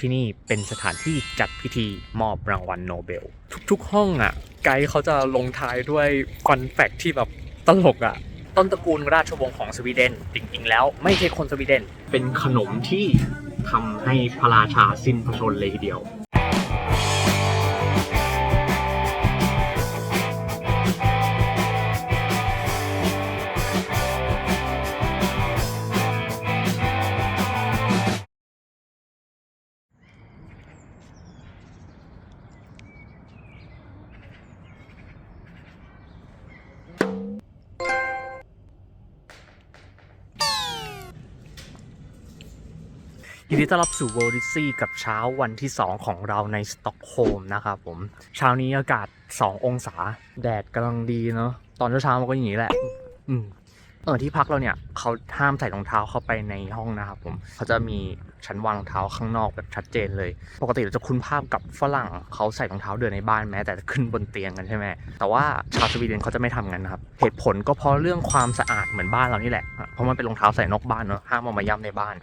ที่นี่เป็นสถานที่จัดพิธีมอบรางวัลโนเบล ทุกๆห้องอะ ไกด์เขาจะลงท้ายด้วยฟันแฟกที่แบบตลกอะ ต้นตระกูลราชวงศ์ของสวีเดนจริงๆแล้วไม่ใช่คนสวีเดน เป็นขนมที่ทำให้พระราชาสิ้นพระชนเลยทีเดียว ดีต้อนรับสู่ World d i s y กับเช้าวันที่ 2 ของเราในสต็อกโฮล์มนะครับผม เช้านี้อากาศ 2 องศา แดดกำลังดีเนาะตอนเช้าๆมันก็อย่างนี้แหละ อืมเออที่พักเราเนี่ยเขาห้ามใส่รองเท้าเข้าไปในห้องนะครับผมเขาจะมีชั้นวางรองเท้าข้างนอกแบบชัดเจนเลย ปกติเราจะคุ้นภาพกับฝรั่งเขาใส่รองเท้าเดินในบ้านแม้ แต่ขึ้นบนเตียงกันใช่ไหมแต่ว่าชาวสวีเดนเขาจะไม่ทำกันนะครับเหตุผลก็เพราะเรื่องความสะอาดเหมือนบ้านเรานี่แหละเพราะมันเป็นรองเท้าใส่นอกบ้านเนาะห้ามเอามาย่ำในบ้าน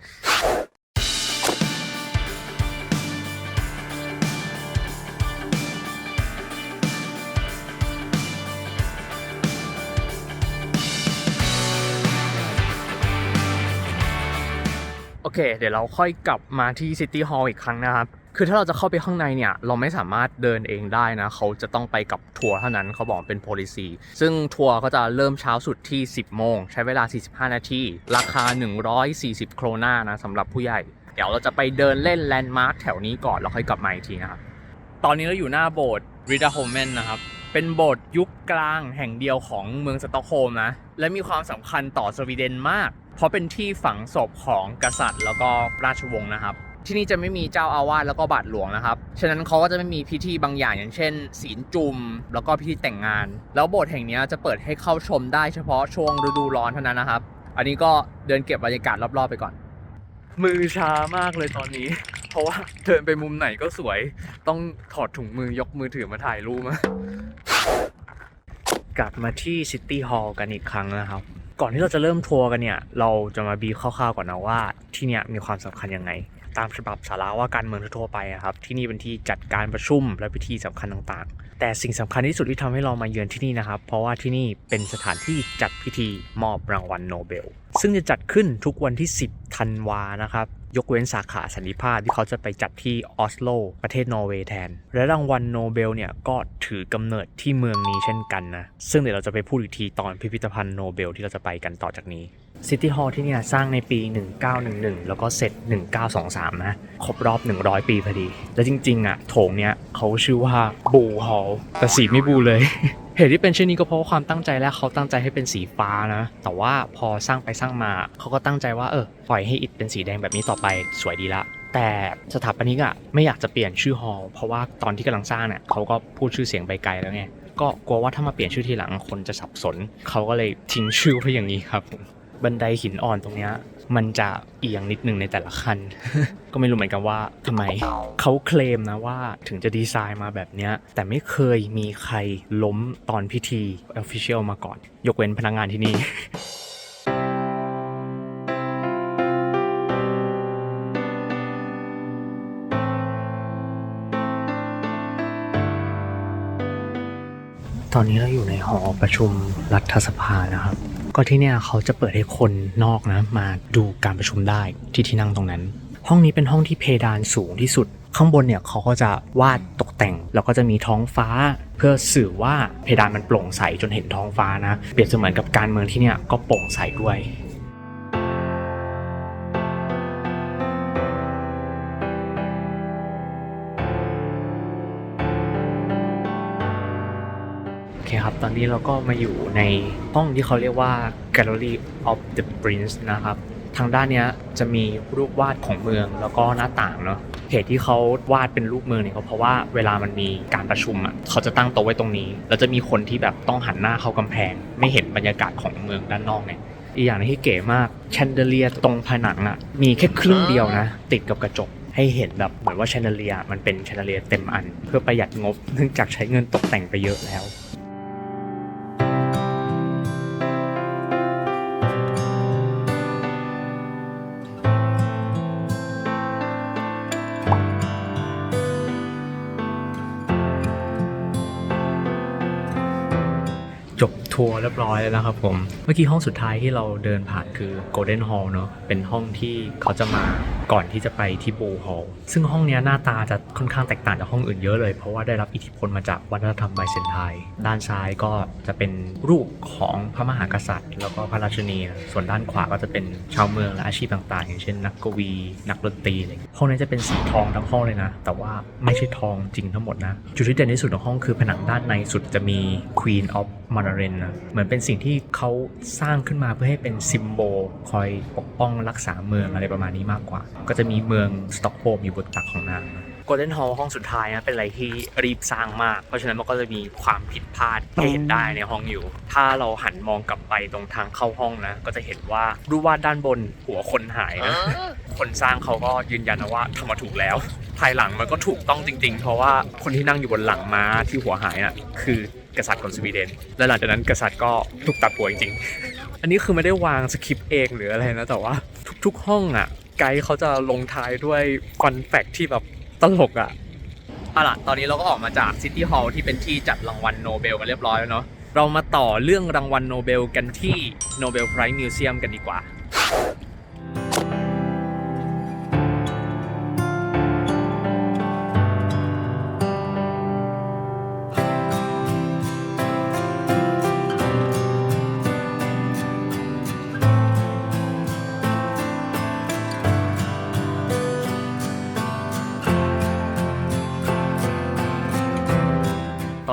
เค เดี๋ยวเราค่อยกลับมาที่ซิตี้ฮอลล์อีกครั้งนะครับ คือถ้าเราจะเข้าไปข้างในเนี่ย เราไม่สามารถเดินเองได้นะ เขาจะต้องไปกับทัวร์เท่านั้นเขาบอกเป็น policy ซึ่งทัวร์ก็จะเริ่มเช้าสุดที่ 10 โมง ใช้เวลา 45 นาที ราคา 140 โครนานะสำหรับผู้ใหญ่ เดี๋ยวเราจะไปเดินเล่นแลนด์มาร์คแถวนี้ก่อนแล้วค่อยกลับมาอีกทีนะครับ ตอนนี้เราอยู่หน้าโบสถ์ริดาโฮเมนนะครับเป็นโบสถ์ยุคกลางแห่งเดียวของเมืองสตอกโฮล์มนะ และมีความสำคัญต่อสวีเดนมาก เพราะเป็นที่ฝังศพของกษัตริย์ แล้วก็ราชวงศ์นะครับ ที่นี่จะไม่มีเจ้าอาวาสแล้วก็บาทหลวงนะครับฉะนั้นเขาก็จะไม่มีพิธีบางอย่างอย่างเช่น ศีลจุม แล้วก็พิธีแต่งงาน แล้วโบสถ์แห่งเนี้ยจะเปิดให้เข้าชมได้เฉพาะช่วงฤดูร้อนเท่านั้นนะครับ อันนี้ก็เดินเก็บบรรยากาศรอบๆไปก่อน มือช้ามากเลยตอนนี้ เพราะว่าเดินไปมุมไหนก็สวย ต้องถอดถุงมือยกมือถือมาถ่ายรูปมากลับมาที่ซิตี้ฮอลล์กันอีกครั้งนะครับ ก่อนที่เราจะเริ่มทัวร์กันเนี่ย เราจะมาบีคร่าวๆก่อนนะว่าที่เนี่ยมีความสำคัญยังไง ตามฉบับสาระว่าการเมืองทั่วไปอะครับ ที่นี่เป็นที่จัดการประชุมและพิธีสำคัญต่างๆ แต่สิ่งสำคัญที่สุดที่ทำให้เรามาเยือนที่นี่นะครับ เพราะว่าที่นี่เป็นสถานที่จัดพิธีมอบรางวัลโนเบล ซึ่งจะจัดขึ้นทุกวันที่ 10ธันวานะครับ ยกเว้นสาขาสันนิภาพที่เขาจะไปจัดที่ออสโลประเทศนอร์เวย์แทน และรางวัลโนเบลเนี่ยก็ถือกำเนิดที่เมืองนี้เช่นกันนะ ซึ่งเดี๋ยวเราจะไปพูดอีกทีตอนพิพิธภัณฑ์โนเบลที่เราจะไปกันต่อจากนี้ ซิตี้ฮอลล์ที่เนี่ยสร้างในปี 1911 แล้วก็เสร็จ 1923 นะ ครบรอบ 100 ปีพอดี และจริง ๆ อะ โถงเนี้ยเขาชื่อว่าบูฮอลล์แต่สีไม่บูเลย เหตุที่เป็นเช่นนี้ก็เพราะว่าความตั้งใจแรกเขาตั้งใจให้เป็นสีฟ้านะ แต่ว่าพอสร้างไปสร้างมาเขาก็ตั้งใจว่าเออปล่อยให้อิฐเป็นสีแดงแบบนี้ต่อไปสวยดีละแต่สถาปนิกอะไม่อยากจะเปลี่ยนชื่อฮอลล์เพราะว่าตอนที่กำลังสร้างเนี่ยเขาก็พูดชื่อเสียงไปไกลแล้วไงก็กลัวว่าถ้ามาเปลี่ยนชื่อทีหลังคนจะสับสน เขาก็เลยทิ้งชื่อไว้อย่างนี้ครับ บันไดหินอ่อนตรงเนี้ยมันจะเอียงนิดนึงในแต่ละขั้นก็ไม่รู้เหมือนกันว่าทำไมเขาเคลมนะว่าถึงจะดีไซน์มาแบบเนี้ยแต่ไม่เคยมีใครล้มตอนพิธี Official มาก่อน ยกเว้นพนักงานที่นี่ตอนนี้เราอยู่ในหอประชุมรัฐสภานะครับ ก็ที่เนี่ยเขาจะเปิดให้คนนอกนะมาดูการประชุมได้ที่ที่นั่งตรงนั้น ห้องนี้เป็นห้องที่เพดานสูงที่สุด ข้างบนเนี่ยเขาก็จะวาดตกแต่ง แล้วก็จะมีท้องฟ้า เพื่อสื่อว่าเพดานมันโปร่งใสจนเห็นท้องฟ้านะ เปรียบเสมือนกับการเมืองที่เนี่ยก็โปร่งใสด้วย เคครับ ตอนนี้เราก็มาอยู่ในห้องที่เขาเรียกว่า Gallery of the Prince นะครับ ทางด้านนี้จะมีรูปวาดของเมืองแล้วก็หน้าต่างเนาะ เหตุที่เขาวาดเป็นรูปเมืองเนี่ยก็เพราะว่าเวลามันมีการประชุมอะเขาจะตั้งโต๊ะไว้ตรงนี้ แล้วจะมีคนที่แบบต้องหันหน้าเข้ากำแพง ไม่เห็นบรรยากาศของเมืองด้านนอกเนี่ยอีกอย่างหนึงที่เก๋มากแชนเดเลียตรงผนังอะมีแค่ครึ่งเดียวนะ ติดกับกระจกให้เห็นแบบเหมือนว่าแชนเดเลียมันเป็นแชนเดเลียเต็มอัน เพื่อประหยัดงบเนื่องจากใช้เงินตกแต่งไปเยอะแล้ว ทัวร์เรียบร้อยแล้วนะครับผม เมื่อกี้ห้องสุดท้ายที่เราเดินผ่านคือ Golden Hall เนอะเป็นห้องที่เขาจะมาก่อนที่จะไปที่ Blue Hall ซึ่งห้องนี้หน้าตาจะค่อนข้างแตกต่างจากห้องอื่นเยอะเลย เพราะว่าได้รับอิทธิพลมาจากวัฒนธรรมไบเซนไทน์ด้านซ้ายก็จะเป็นรูปของพระมหากษัตริย์ แล้วก็พระราชินี ส่วนด้านขวาก็จะเป็นชาวเมืองและอาชีพต่างๆ อย่างเช่น นักกวี นักดนตรีอะไรห้องนี้จะเป็นสีทองทั้งห้องเลยนะ แต่ว่าไม่ใช่ทองจริงทั้งหมดนะ จุดที่เด่นที่สุดของห้องคือผนังด้านในสุดจะมี Queen of m a n a r i n นะเหมือนเป็นสิ่งที่เขาสร้างขึ้นมาเพื่อให้เป็นซิมโบลคอยปกป้องรักษาเมืองอะไรประมาณนี้มากกว่า ก็จะมีเมืองสต็อกโฮล์มอยู่บนตักของนางโกลเด้นฮอลห้องสุดท้ายนะเป็นอะไรที่รีบสร้างมาก เพราะฉะนั้นมันก็จะมีความผิดพลาดให้เห็นได้ในห้องอยู่ ถ้าเราหันมองกลับไปตรงทางเข้าห้องนะ ก็จะเห็นว่ารูปวาดด้านบนหัวคนหายนะคนสร้างเขาก็ยืนยันนะว่าทำมาถูกแล้ว ภายหลังมันก็ถูกต้องจริง ๆ เพราะว่าคนที่นั่งอยู่บนหลังม้าที่หัวหายน่ะ คือ กษัตริย์ของสวีเดน และหลังจากนั้นกษัตริย์ก็ถูกตัดหัวจริงๆ อันนี้คือไม่ได้วางสคริปต์เองหรืออะไรนะ แต่ว่าทุกๆห้องอะ ไกด์เขาจะลงท้ายด้วยฟันแฟกที่แบบตลกอะเอาล่ะ ตอนนี้เราก็ออกมาจากซิตี้ฮอลล์ที่เป็นที่จัดรางวัลโนเบลกันเรียบร้อยแล้วเนาะ เรามาต่อเรื่องรางวัลโนเบลกันที่โนเบลไพรส์มิวเซียมกันดีกว่า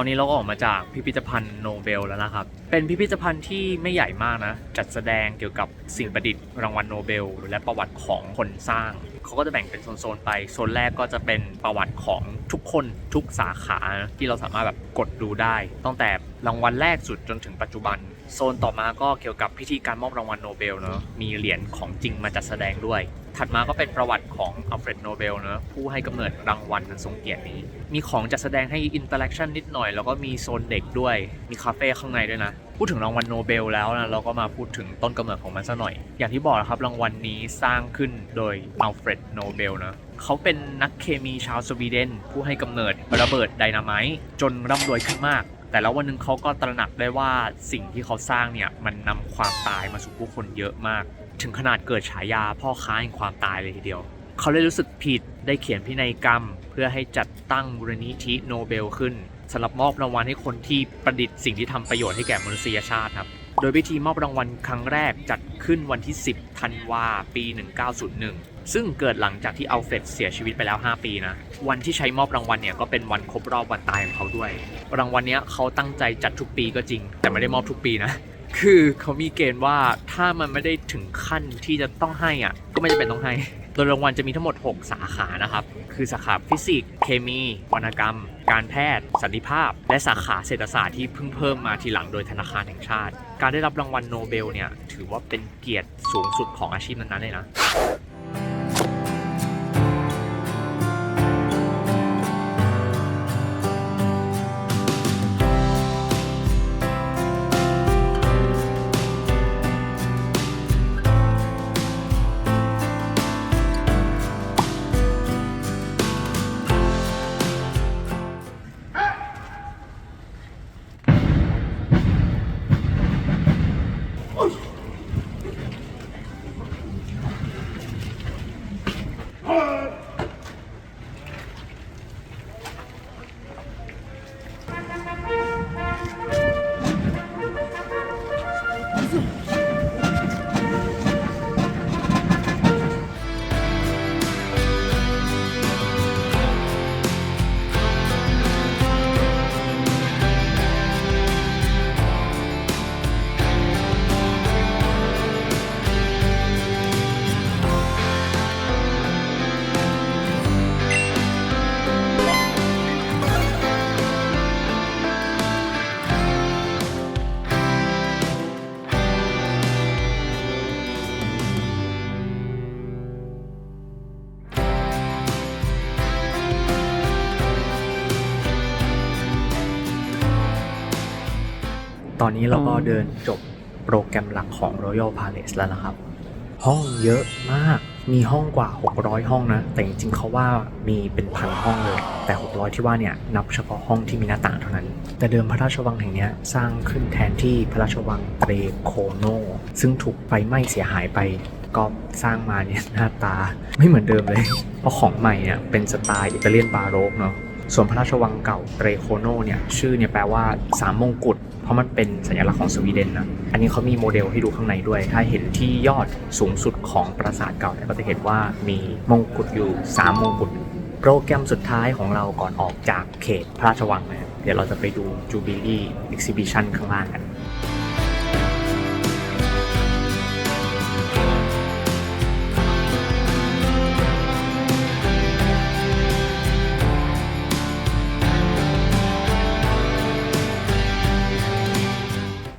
นี้เราก็ออกมาจากพิพิธภัณฑ์โนเบลแล้วนะครับ เป็นพิพิธภัณฑ์ที่ไม่ใหญ่มากนะ จัดแสดงเกี่ยวกับสิ่งประดิษฐ์รางวัลโนเบล และประวัติของคนสร้าง เขาก็จะแบ่งเป็นโซนๆไป โซนแรกก็จะเป็นประวัติของทุกคนทุกสาขานะที่เราสามารถแบบกดดูได้ ตั้งแต่รางวัลแรกสุดจนถึงปัจจุบัน โซนต่อมาก็เกี่ยวกับพิธีการมอบรางวัลโนเบลเนอะมีเหรียญของจริงมาจัดแสดงด้วย ถัดมาก็เป็นประวัติของอัลเฟรดโนเบลเนะผู้ให้กำเนิดรางวัลอันทรงเกียรตินี้ มีของจัดแสดงให้อินเตอร์แอคชั่นนิดหน่อย แล้วก็มีโซนเด็กด้วย มีคาเฟ่ข้างในด้วยนะ พูดถึงรางวัลโนเบลแล้วนะเราก็มาพูดถึงต้นกำเนิดของมันซะหน่อย อย่างที่บอกนะครับรางวัลนี้สร้างขึ้นโดยอัลเฟรดโนเบลนะเขาเป็นนักเคมีชาวสวีเดน ผู้ให้กำเนิดระเบิดไดนาไมต์จนร่ำรวยขึ้นมากแต่แล้ววันหนึ่งเขาก็ตระหนักได้ว่าสิ่งที่เขาสร้างเนี่ย มันนำความตายมาสู่ผู้คนเยอะมาก ถึงขนาดเกิดฉายาพ่อค้าแห่งความตายเลยทีเดียว เขาเลยรู้สึกผิดได้เขียนพินัยกรรม เพื่อให้จัดตั้งมูลนิธิโนเบลขึ้นสำหรับมอบรางวัลให้คนที่ประดิษฐ์สิ่งที่ทำประโยชน์ให้แก่มนุษยชาติครับโดยพิธีมอบรางวัลครั้งแรกจัดขึ้นวันที่ 10 ธันวาปี 1901 ซึ่งเกิดหลังจากที่อัลเฟรดเสียชีวิตไปแล้ว 5 ปีนะ วันที่ใช้มอบรางวัลเนี่ยก็เป็นวันครบรอบวันตายของเขาด้วย รางวัลเนี้ยเขาตั้งใจจัดทุกปีก็จริง แต่ไม่ได้มอบทุกปีนะ คือเขามีเกณฑ์ว่าถ้ามันไม่ได้ถึงขั้นที่จะต้องให้อะ ก็ไม่จะเป็นต้องให้ โดยรางวัลจะมีทั้งหมด 6 สาขานะครับ คือสาขาฟิสิกส์เคมี วรรณกรรม การแพทย์ สันติภาพ และสาขาเศรษฐศาสตร์ที่เพิ่งเพิ่มมาทีหลังโดยธนาคารแห่งชาติ การได้รับรางวัลโนเบลเนี่ยถือว่าเป็นเกียรติสูงสุดของอาชีพนั้นๆเลยนะ อนนี้เราก็เดินจบโปรแกรมหลักของ Royal Palace แล้วนะครับ ห้องเยอะมาก มีห้องกว่า 600 ห้องนะ แต่จริงๆเขาว่ามีเป็นพันห้องเลย แต่ 600 ที่ว่าเนี่ยนับเฉพาะห้องที่มีหน้าต่างเท่านั้น แต่เดิมพระราชวังแห่งนี้สร้างขึ้นแทนที่พระราชวังเตรโคโน ซึ่งถูกไฟไหม้เสียหายไปก็สร้างมาเนี่ยหน้าตาไม่เหมือนเดิมเลย เพราะของใหม่เนี่ยเป็นสไตล์อิตาเลียนบาโรกเนาะ ส่วนพระราชวังเก่าเตรโคโนเนี่ยชื่อเนี่ยแปลว่าสามมงกุฎเพราะมันเป็นสัญลักษณ์ของสวีเดนนะอันนี้เขามีโมเดลให้ดูข้างในด้วย ถ้าเห็นที่ยอดสูงสุดของปราสาทเก่าเนี่ยก็จะเห็นว่ามีมงกุฎอยู่ 3 มงกุฎโปรแกรมสุดท้ายของเราก่อนออกจากเขตพระราชวังนะเดี๋ยวเราจะไปดูจูบิลี่เอ็กซิบิชันข้างล่างกัน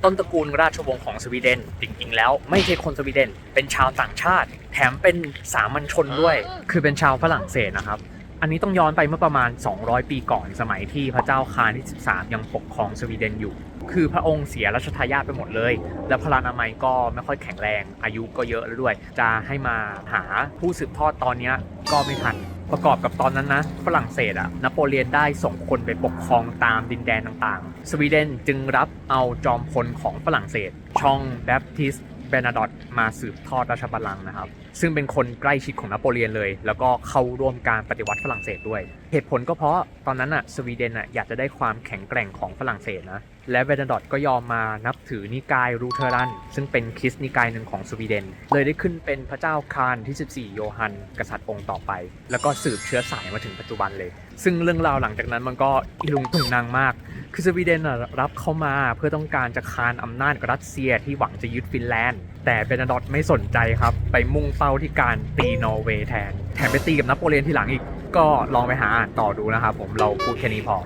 ต้นตระกูลราชวงศ์ของสวีเดนจริงๆแล้วไม่ใช่คนสวีเดน เป็นชาวต่างชาติ แถมเป็นสามัญชนด้วย คือเป็นชาวฝรั่งเศสนะครับ อันนี้ต้องย้อนไปเมื่อประมาณ 200 ปีก่อนสมัยที่พระเจ้าคาร์ที่ 13 ยังปกครองสวีเดนอยู่ คือพระองค์เสียรัชทายาทไปหมดเลย และพระนามัยก็ไม่ค่อยแข็งแรง อายุก็เยอะแล้วด้วย จะให้มาหาผู้สืบทอดตอนนี้ก็ไม่ทัน ประกอบกับตอนนั้นนะ ฝรั่งเศสอะนโปเลียนได้ส่งคนไปปกครองตามดินแดนต่างๆ สวีเดนจึงรับเอาจอมพลของฝรั่งเศสช่องแบปทิส เบนาดอตมาสืบทอดราชบัลลังก์นะครับ ซึ่งเป็นคนใกล้ชิดของนโปเลียนเลย แล้วก็เข้าร่วมการปฏิวัติฝรั่งเศสด้วย เหตุผลก็เพราะตอนนั้นอะสวีเดนอะอยากจะได้ความแข็งแกร่งของฝรั่งเศสนะและเบนาดอตก็ยอมมานับถือนิกายรูเทอรัน ซึ่งเป็นคริสต์นิกายหนึ่งของสวีเดน เลยได้ขึ้นเป็นพระเจ้าคาร์ลที่ 14 โยฮัน กษัตริย์องค์ต่อไป แล้วก็สืบเชื้อสายมาถึงปัจจุบันเลย ซึ่งเรื่องราวหลังจากนั้นมันก็อีลุงตุงนางมาก คือสวีเดนรับเข้ามาเพื่อต้องการจะคานอำนาจรัสเซียที่หวังจะยึดฟินแลนด์ แต่เบนาดอตไม่สนใจครับ ไปมุ่งเป้าที่การตีนอร์เวย์แทน แถมไปตีกับนโปเลียนที่หลังอีก ก็ลองไปหาอ่านต่อดูนะครับผมเราพูดแค่นี้พอ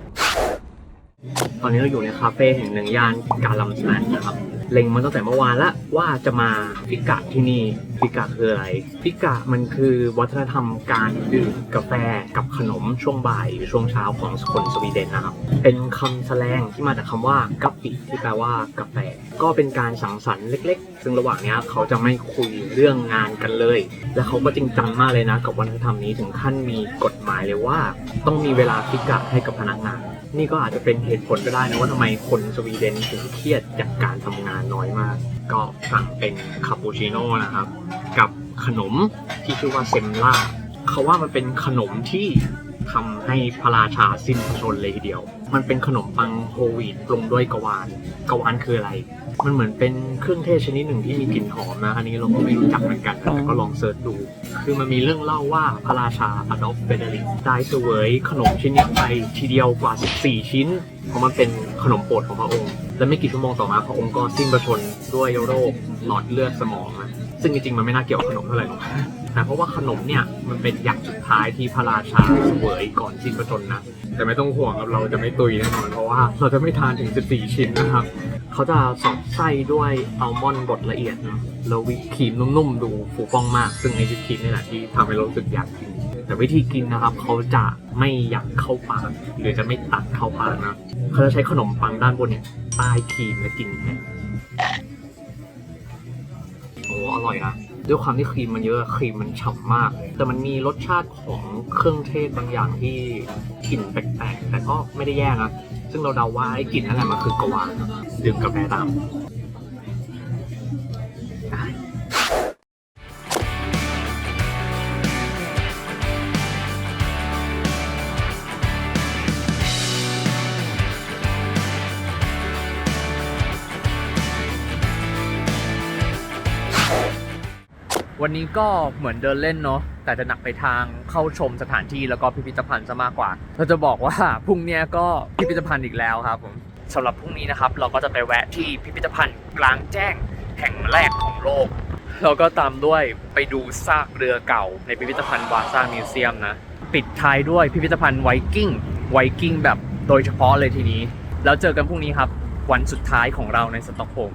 ตอนนี้เราอยู่ในคาเฟ่แห่งหนึ่งย่านกาลัมสแลนนะครับ เล็งมาตั้งแต่เมื่อวานละว่าจะมาฟิกะที่นี่ฟิกะคืออะไรฟิกะมันคือวัฒนธรรมการดื่มกาแฟกับขนมช่วงบ่ายหรือช่วงเช้าของคนสวีเดนนะครับ เป็นคำแสลงที่มาจากคำว่ากัปปิที่แปลว่ากาแฟ ก็เป็นการสังสรรค์เล็ก ๆ ซึ่งระหว่างนี้เขาจะไม่คุยเรื่องงานกันเลย และเขาก็จริงจังมากเลยนะ กับวัฒนธรรมนี้ถึงขั้นมีกฎหมายเลยว่า ต้องมีเวลาฟิกะให้กับพนักงาน นี่ก็อาจจะเป็นเหตุผลก็ได้นะว่าทำไมคนสวีเดนถึงเครียดจากการทำงานน้อยมาก ก็สั่งเป็นคาปูชิโน่นะครับ กับขนมที่ชื่อว่าเซมล่าเขาว่ามันเป็นขนมที่ ทำให้พระราชาสิ้นพระชนม์เลยทีเดียว มันเป็นขนมปังโฮลวีตปรุงด้วยกะวานกะวานคืออะไร มันเหมือนเป็นเครื่องเทศชนิดหนึ่งที่มีกลิ่นหอมนะ อันนี้เราก็ไม่รู้จักเหมือนกันแต่ก็ลองเสิร์ชดู คือมันมีเรื่องเล่าว่าพระราชาอดอล์ฟเฟเดริกได้เสวยขนมชิ้นนี้ไปทีเดียวกว่า 14 ชิ้น เพราะมันเป็นขนมโปรดของพระองค์ และไม่กี่ชั่วโมงต่อมาพระองค์ก็สิ้นพระชนม์ด้วยโรคหลอดเลือดสมองนะซึ่งจริงๆมันไม่น่าเกี่ยวกับขนมเท่าไหร่หรอก แต่เพราะว่าขนมเนี่ยมันเป็นอย่างสุดท้ายที่พระราชาเสวยก่อนสิ้นพระชนนะแต่ไม่ต้องห่วงครับเราจะไม่ตุยแน่นอนเพราะว่าเราจะไม่ทานถึง 14 ชิ้นนะครับเขาจะสอดไส้ด้วยอัลมอนด์บดละเอียดนะแล้ววิปครีมนุ่มๆ ดูฟูฟ่องมาก ซึ่งในวิปครีมนี่แหละที่ทำให้เรารู้สึกอยากกิน แต่วิธีกินนะครับ เขาจะไม่ยัดเข้าปากหรือจะไม่ตัดเข้าปากนะเขาจะใช้ขนมปังด้านบนเนี่ยป้ครีมและกินแทนโอ้อร่อยนะ ด้วยความที่ครีมมันเยอะครีมมันฉ่ำมาก แต่มันมีรสชาติของเครื่องเทศบางอย่างที่กลิ่นแปลกๆแต่ก็ไม่ได้แย่นะซึ่งเราเดาว่าไอ้กลิ่นนั่นแหละมันคือกะวานดื่มกาแฟตา วันนี้ก็เหมือนเดินเล่นเนาะแต่จะหนักไปทางเข้าชมสถานที่แล้วก็พิพิธภัณฑ์ซะมากกว่า เราจะบอกว่าพรุ่งนี้ก็พิพิธภัณฑ์อีกแล้วครับผมสำหรับพรุ่งนี้นะครับ เราก็จะไปแวะที่พิพิธภัณฑ์กลางแจ้งแห่งแรกของโลกเราก็ตามด้วยไปดูซากเรือเก่า ในพิพิธภัณฑ์วาซ่ามิวเซียมนะ ปิดท้ายด้วยพิพิธภัณฑ์ไวกิ้งไวกิ้งแบบโดยเฉพาะเลยทีนี้ แล้วเจอกันพรุ่งนี้ครับ วันสุดท้ายของเราในสต็อกโฮล์ม